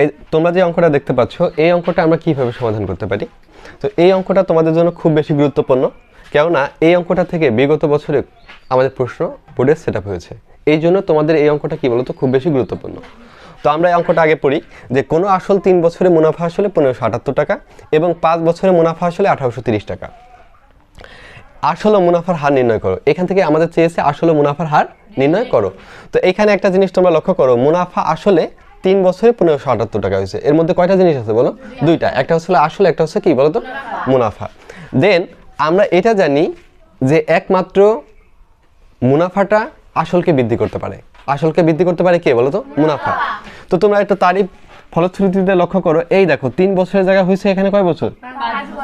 এই তোমরা যে অঙ্কটা দেখতে পাচ্ছ, এই অঙ্কটা আমরা কীভাবে সমাধান করতে পারি? তো এই অঙ্কটা তোমাদের জন্য খুব বেশি গুরুত্বপূর্ণ, কেননা এই অঙ্কটা থেকে বিগত বছরে আমাদের প্রশ্ন বোর্ডে সেট হয়েছে। এই জন্য তোমাদের এই অঙ্কটা কি বলতো, খুব বেশি গুরুত্বপূর্ণ। তো আমরা এই অঙ্কটা আগে পড়ি, যে কোনো আসল তিন বছরে মুনাফা আসলে পনেরোশো আটাত্তর টাকা এবং পাঁচ বছরে মুনাফা আসলে আঠারোশো তিরিশ টাকা। আসল মুনাফার হার নির্ণয় করো। এখান থেকে আমাদের চেয়েছে আসল মুনাফার হার নির্ণয় করো। তো এখানে একটা জিনিস তোমরা লক্ষ্য করো, মুনাফা আসলে তিন বছরে পনেরোশো আটাত্তর টাকা হয়েছে। এর মধ্যে কয়টা জিনিস আছে বলো? দুইটা। একটা হচ্ছে আসলে একটা হচ্ছে কি বলো তো মুনাফা। দেন আমরা এটা জানি যে একমাত্র মুনাফাটা আসলকে বৃদ্ধি করতে পারে। আসলকে বৃদ্ধি করতে পারে কে বলো তো মুনাফা। তো তোমরা একটা তারিফ ফলশ্রুতিতে লক্ষ্য করো। এই দেখো তিন বছরের জায়গা হয়েছে এখানে কয় বছর।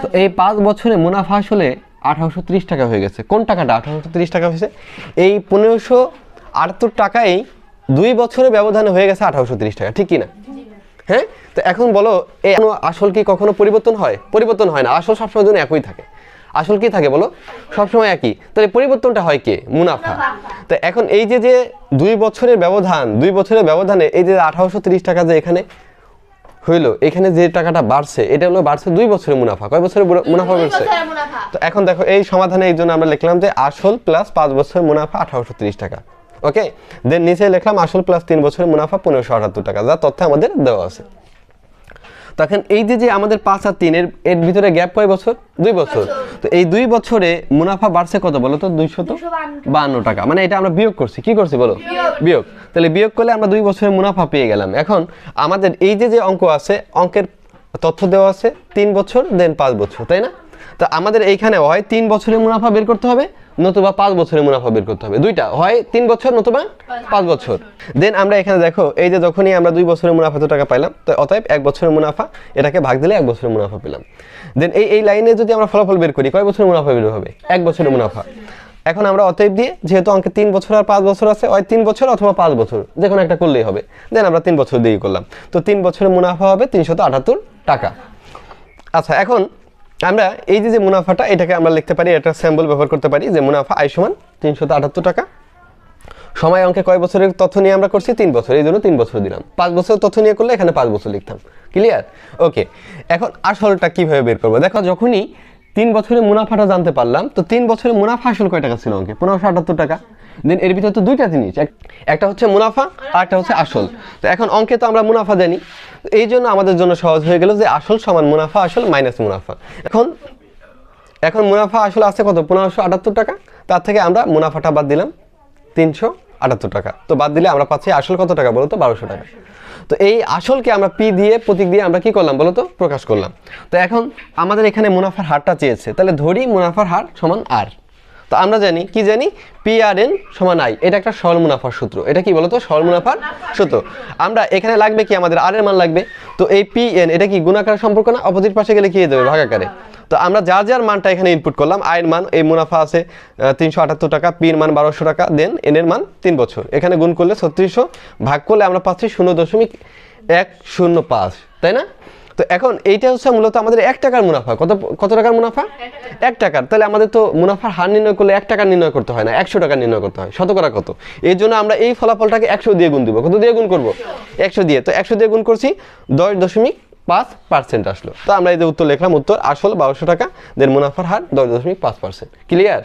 তো এই পাঁচ বছরে মুনাফা আসলে আঠারোশো ত্রিশ টাকা হয়ে গেছে। কোন টাকাটা? আঠারোশো ত্রিশ টাকা হয়েছে। এই পনেরোশো আটাত্তর টাকাই দুই বছরের ব্যবধানে হয়ে গেছে আঠারোশো ত্রিশ টাকা ঠিক কি না হ্যাঁ? তো এখন বলো এই আসল কি কখনো পরিবর্তন হয়? পরিবর্তন হয় না আসল সবসময় জন্য একই থাকে। আসল কি থাকে বলো? সবসময় একই। তাহলে পরিবর্তনটা হয় কে? মুনাফা। তো এখন এই যে যে দুই বছরের ব্যবধান দুই বছরের ব্যবধানে এই যে আঠারোশো তিরিশ টাকা যে এখানে হইল এখানে যে টাকাটা বাড়ছে এটা হলো বাড়ছে দুই বছরের মুনাফা। কয় বছরের মুনাফা বাড়ছে? তো এখন দেখো এই সমাধানে এই জন্য আমরা লিখলাম যে আসল প্লাস পাঁচ বছরের মুনাফা আঠারোশো তিরিশ টাকা। ওকে দেন নিচে লিখলাম আসল প্লাস তিন বছরের মুনাফা পনেরোশো আটাত্তর টাকা। যা তথ্য আমাদের দেওয়া আছে। তখন এই যে যে আমাদের পাঁচ আর তিন এর এর ভিতরে গ্যাপ কয় বছর? দুই বছর। তো এই দুই বছরে মুনাফা বাড়ছে কত বলো তো? দুইশত বান্ন টাকা। মানে এটা আমরা বিয়োগ করছি। কি করছি বলো? বিয়োগ। তাহলে বিয়োগ করলে আমরা দুই বছরের মুনাফা পেয়ে গেলাম। এখন আমাদের এই যে যে অঙ্ক আছে অঙ্কের তথ্য দেওয়া আছে তিন বছর দেন পাঁচ বছর তাই না? তো আমাদের এইখানে হয় তিন বছরের মুনাফা বের করতে হবে, নতুবা পাঁচ বছরের মুনাফা বের করতে হবে। দুইটা, হয় তিন বছর নতুবা পাঁচ বছর। দেন আমরা এখানে দেখো, এই যে যখনই আমরা দুই বছরের মুনাফা তো টাকা পাইলাম, তো অতএব এক বছরের মুনাফা, এটাকে ভাগ দিলে এক বছরের মুনাফা পেলাম। দেন এই এই লাইনে যদি আমরা ফলাফল বের করি, কয় বছরের মুনাফা বের হবে? এক বছরের মুনাফা। এখন আমরা অতএব দিয়ে, যেহেতু অঙ্কে তিন বছর আর পাঁচ বছর আছে ওই তিন বছর অথবা পাঁচ বছর যে কোনো একটা করলেই হবে। দেন আমরা তিন বছর দিয়ে করলাম। তো তিন বছরের মুনাফা হবে তিনশত আটাত্তর টাকা। আচ্ছা এখন আমরা এই যে যে মুনাফাটা, এটাকে আমরা লিখতে পারি, এটা স্যাম্পল ব্যবহার করতে পারি, যে মুনাফা আয় সমান তিনশত আটাত্তর টাকা। সময় অঙ্কে কয় বছরের তথ্য নিয়ে আমরা করছি? তিন বছর। এই জন্য তিন বছর দিলাম। পাঁচ বছরের তথ্য নিয়ে করলে এখানে পাঁচ বছর লিখতাম। ক্লিয়ার ওকে এখন আসলটা কীভাবে বের করব? দেখো, যখনই তিন বছরের মুনাফাটা জানতে পারলাম, তো তিন বছরের মুনাফা আসল কয় টাকা ছিল অঙ্কে? পনেরোশো আটাত্তর টাকা। দেন এর ভিতরে তো দুইটা জিনিস, এক- একটা হচ্ছে মুনাফা, আর একটা হচ্ছে আসল। তো এখন অঙ্কে তো আমরা মুনাফা জানি। এই জন্য আমাদের জন্য সহজ হয়ে গেল যে আসল সমান মুনাফা, আসল মাইনাস মুনাফা। এখন এখন মুনাফা আসলে আছে কত? পনেরোশো আটাত্তর টাকা। তার থেকে আমরা মুনাফাটা বাদ দিলাম তিনশো আটাত্তর টাকা। তো বাদ দিলে আমরা পাচ্ছি আসল কত টাকা বলো তো বারোশো টাকা। তো এই আসলকে আমরা পি দিয়ে, প্রতীক দিয়ে আমরা কি করলাম বলো তো প্রকাশ করলাম। তো এখন আমাদের এখানে মুনাফার হারটা চেয়েছে। তাহলে ধরি মুনাফার হার সমান আর। তো আমরা জানি, কি জানি? পি আর এন সমান আই এটা একটা সরল মুনাফার সূত্র। এটা কি বলতো? সরল মুনাফার সূত্র। আমরা এখানে লাগবে কি? আমাদের আর এর মান লাগবে। তো এই পি এন এটা কি গুণাকার সম্পর্ক না অপোজিট পাশে গেলে কি যাবে? ভাগাকারে। তো আমরা যার যার মানটা এখানে ইনপুট করলাম আয়ের মান, এই মুনাফা আছে তিনশো আটাত্তর টাকা পির মান বারোশো টাকা দেন এন এর মান তিন বছর। এখানে গুণ করলে ছত্রিশশো, ভাগ করলে আমরা পাচ্ছি শূন্য দশমিক এক শূন্য পাঁচ। তাই না? তো এখন এইটা হচ্ছে মূলত আমাদের এক টাকার মুনাফা। কত কত টাকার মুনাফা? এক টাকার। তাহলে আমাদের তো মুনাফার হার নির্ণয় করলে এক টাকা নির্ণয় করতে হয় না একশো টাকা নির্ণয় করতে হয়। শতকরা কত? এই জন্য আমরা এই ফলাফলটাকে একশো দিয়ে গুণ দিব। কত দিয়ে গুণ করব? একশো দিয়ে। তো একশো দিয়ে গুণ করছি দশ দশমিক পাঁচ পার্সেন্ট আসলো। তো আমরা এই যে উত্তর লিখলাম উত্তর আসল বারোশো টাকা দেন মুনাফার হার দশ দশমিক পাঁচ পার্সেন্ট। ক্লিয়ার?